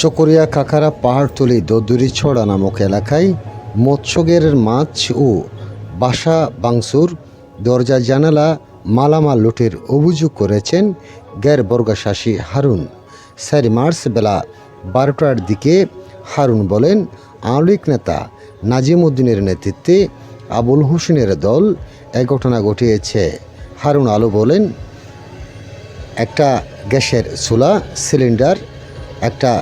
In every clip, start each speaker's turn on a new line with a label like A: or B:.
A: চকরিয়া কাকারা পাহাড়তলি দদুরিছড়া নামক এলাকায় মৎস্যগেরের মাছ ও বাসা বাংসুর, দরজা জানালা, মালামাল লুটের অভিযোগ করেছেন গ্যার বর্গাশাসী হারুন। চারি মার্চ বেলা বারোটার দিকে হারুন বলেন, আওয়ামী নেতা নাজিম উদ্দিনের নেতৃত্বে আবুল হোসেনের দল এ ঘটনা ঘটিয়েছে। হারুন আলু বলেন, একটা গ্যাসের চুলা, সিলিন্ডার, একটা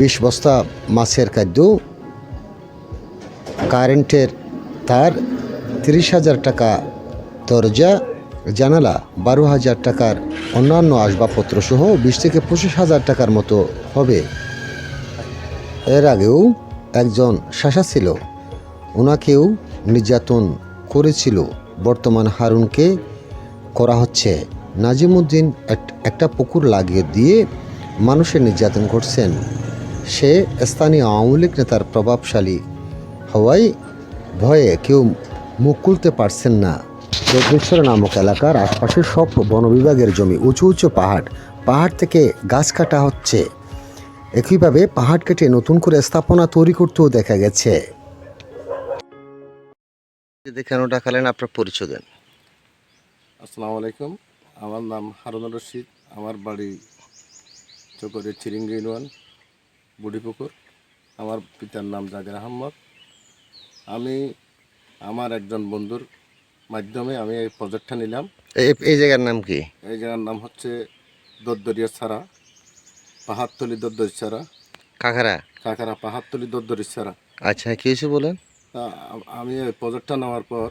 A: বিশ বস্তা মাছের খাদ্য, কারেন্টের তার তিরিশ হাজার টাকা, দরজা, জানালা বারো হাজার টাকার অন্যান্য আসবাবপত্র সহ বিশ থেকে পঁচিশ হাজার টাকার মতো হবে। এর আগেও একজন শাসা ছিল। ওনাকেও নির্যাতন করেছিল। বর্তমান হারুনকে করা হচ্ছে। নাজিমুদ্দিন এক- একটা পুকুর লাগিয়ে দিয়ে মানুষের নির্যাতন করছেন। সে স্থানীয় আওয়ামী লীগ নেতার প্রভাবশালী। হওয়ায় ভয়ে কেউ মুখ খুলতে পারছেন না। যোগেশ্বর নামক এলাকার আশপাশের সব বন বিভাগের জমি উঁচু উঁচু পাহাড় পাহাড় থেকে গাছ কাটা হচ্ছে। একইভাবে পাহাড় কেটে নতুন করে স্থাপনা তৈরি করতেও দেখা গেছে। কেন ডাকালেন আপনার পরিচয় দেন।
B: আসসালামু আলাইকুম। আমার নাম হারুনুর রশিদ। আমার বাড়ি চকরের চিরিঙ্গি ইউনিয়ন বুড়িপুকুর। আমার পিতার নাম জাকির আহমদ আমি আমার একজন বন্ধুর মাধ্যমে আমি এই প্রজেক্টটা নিলাম।
A: এই- জায়গার নাম কি?
B: এই জায়গার নাম হচ্ছে দদ্দরিয়া ছাড়া পাহাড়তলি দদ্দরি ছাড়া।
A: কাকারা
B: কাকারা পাহাড়তলি দদ্দরি ছাড়া।
A: আচ্ছা কি হয়েছে বলেন?
B: আমি এই প্রজেক্টটা নেওয়ার পর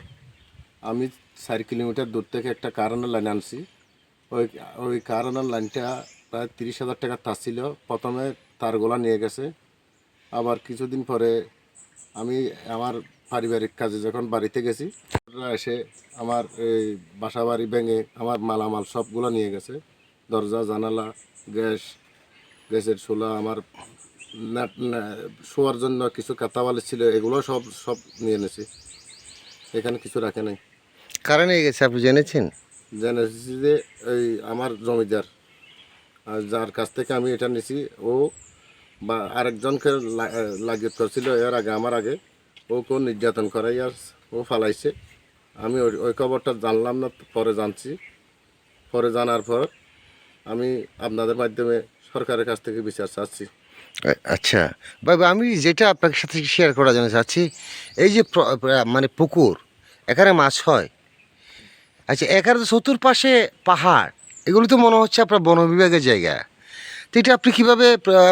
B: আমি চার কিলোমিটার দূর থেকে একটা কারেন্টের লাইন আনছি। ওই ওই কারেন্টের লাইনটা প্রায় তিরিশ হাজার টাকা তার ছিল। প্রথমে তারগুলা নিয়ে গেছে। আবার কিছুদিন পরে আমি আমার পারিবারিক কাজে যখন বাড়িতে গেছি ওরা এসে আমার এই বাসা বাড়ি ভেঙে আমার মালামাল সবগুলো নিয়ে গেছে। দরজা জানালা গ্যাস গ্যাসের চুলা আমার শোয়ার জন্য কিছু কাতাবালি ছিল এগুলো সব সব নিয়ে এনেছি। এখানে কিছু রাখে নাই।
A: কারণ এই গেছে আপনি জেনেছেন?
B: জেনেছি যে এই আমার জমিদার। যার কাছ থেকে আমি এটা নিছি ও বা আরেকজনকে লাগিয়ে করছিল এর আগে, আমার আগে। ও কেউ নির্যাতন করাই আর ও ফালাইছে। আমি ওই খবরটা জানলাম না, পরে জানছি। পরে জানার পর আমি আপনাদের মাধ্যমে সরকারের কাছ থেকে বিচার চাচ্ছি।
A: আচ্ছা। বাবা আমি যেটা আপনার সাথে শেয়ার করার জন্য চাচ্ছি, এই যে মানে পুকুর, এখানে মাছ হয়। আচ্ছা এখানে চতুর্পাশে পাহাড়, এগুলো তো মনে হচ্ছে আপনার বন বিভাগের জায়গা। তো এটা আপনি কীভাবে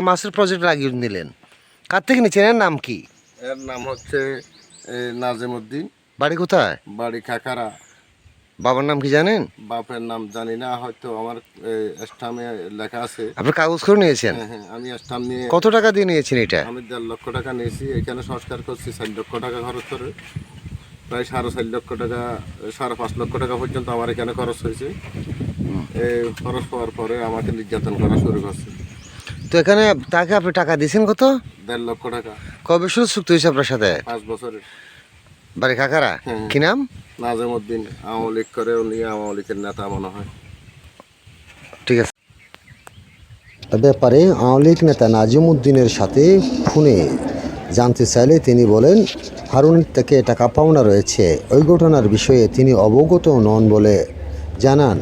A: মাছের প্রজেক্ট লাগিয়ে নিলেন? কার থেকে নিচ্ছেন? এর নাম কি?
B: এর নাম হচ্ছে নাজিমুদ্দিন।
A: বাড়ি কোথায়?
B: বাড়ি খাকারা
A: বাবার নাম কি জানেন?
B: বাপের নাম জানি না হয়তো আমার স্টামে লেখা আছে।
A: আপনি কাগজ করে নিয়েছেন?
B: হ্যাঁ হ্যাঁ আমি স্টাম নিয়ে
A: কত টাকা দিয়ে নিয়েছেন এটা?
B: আমি দেড় লক্ষ টাকা নিয়েছি এখানে সংস্কার করছি চার লক্ষ টাকা খরচ করে। প্রায় সাড়ে চার লক্ষ টাকা সাড়ে পাঁচ লক্ষ টাকা পর্যন্ত আমার এখানে খরচ হয়েছে। খরচ হওয়ার পরে আমাকে নির্যাতন করা শুরু করছে।
A: তো এখানে তাকে আপনি টাকা দিয়েছেন কত?
B: দেড় লক্ষ টাকা।
A: কবে শুরু চুক্তি হয়েছে আপনার সাথে?
B: পাঁচ বছরের।
A: বাড়ি কাকারা?
B: হ্যাঁ।
A: কি নাম?
B: নাজিমুদ্দিন আওয়ামী লীগ করে উনি আওয়ামী লীগের নেতা মনে হয়।
A: ঠিক আছে। ব্যাপারে আওয়ামী লীগ নেতা নাজিম উদ্দিনের সাথে ফোনে জানতে চাইলে তিনি বলেন হারুনের থেকে টাকা পাওনা রয়েছে। ওই ঘটনার বিষয়ে তিনি অবগত নন বলে জানান।